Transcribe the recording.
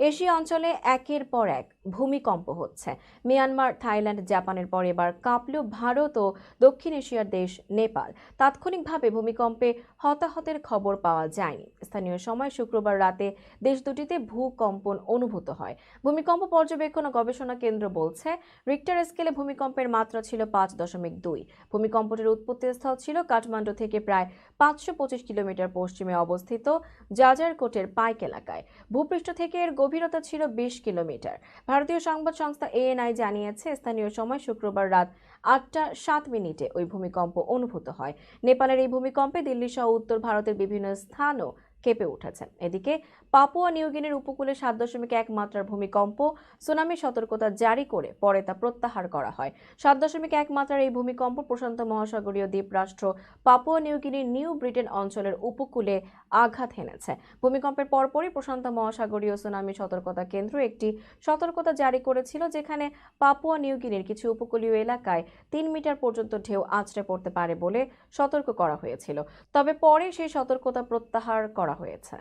Asia অঞ্চলে একের পর এক ভূমিকম্প হচ্ছে। মিয়ানমার, থাইল্যান্ড, জাপানের পর এবার কাঁপল ভারত ও দক্ষিণ এশিয়ার দেশ নেপাল। তাৎক্ষণিকভাবে ভূমিকম্পে হতাহতের খবর পাওয়া যায়নি। স্থানীয় সময় শুক্রবার রাতে দেশ দুটিতে ভূকম্পন অনুভূত হয়। ভূমিকম্প পর্যবেক্ষণ ও গবেষণা কেন্দ্র বলছে রিক্টার স্কেলে ভূমিকম্পের মাত্রা ছিল পাঁচ দশমিক দুই। ভূমিকম্পটির উৎপত্তিস্থল ছিল কাঠমান্ডু থেকে প্রায় পাঁচশো পঁচিশ কিলোমিটার পশ্চিমে অবস্থিত জাজারকোটের পাইক এলাকায়। ভূপৃষ্ঠ থেকে এর গভীরতা ছিল বিশ কিলোমিটার। ভারতীয় সংবাদ সংস্থা এএনআই জানিয়েছে, স্থানীয় সময় শুক্রবার রাত আটটা সাত মিনিটে ওই ভূমিকম্প অনুভূত হয়। নেপালের এই ভূমিকম্পে দিল্লি সহ উত্তর ভারতের বিভিন্ন স্থানও কেঁপে উঠেছে এদিকে পাপুয়া নিউগিনির উপকূলে সাত দশমিক এক মাত্রার ভূমিকম্প, সুনামি সতর্কতা জারি করে পরে তা প্রত্যাহার করা হয়। সাত দশমিক এক মাত্রার এই ভূমিকম্প প্রশান্ত মহাসাগরীয় দ্বীপরাষ্ট্র পাপুয়া নিউগিনির নিউ ব্রিটেন অঞ্চলের উপকূলে আঘাত হেনেছে। ভূমিকম্পের পরপরই প্রশান্ত মহাসাগরীয় সুনামি সতর্কতা কেন্দ্র একটি সতর্কতা জারি করেছিল, যেখানে পাপুয়া নিউগিনির কিছু উপকূলীয় এলাকায় তিন মিটার পর্যন্ত ঢেউ আছড়ে পড়তে পারে বলে সতর্ক করা হয়েছিল। তবে পরে সেই সতর্কতা প্রত্যাহার করা হয়েছে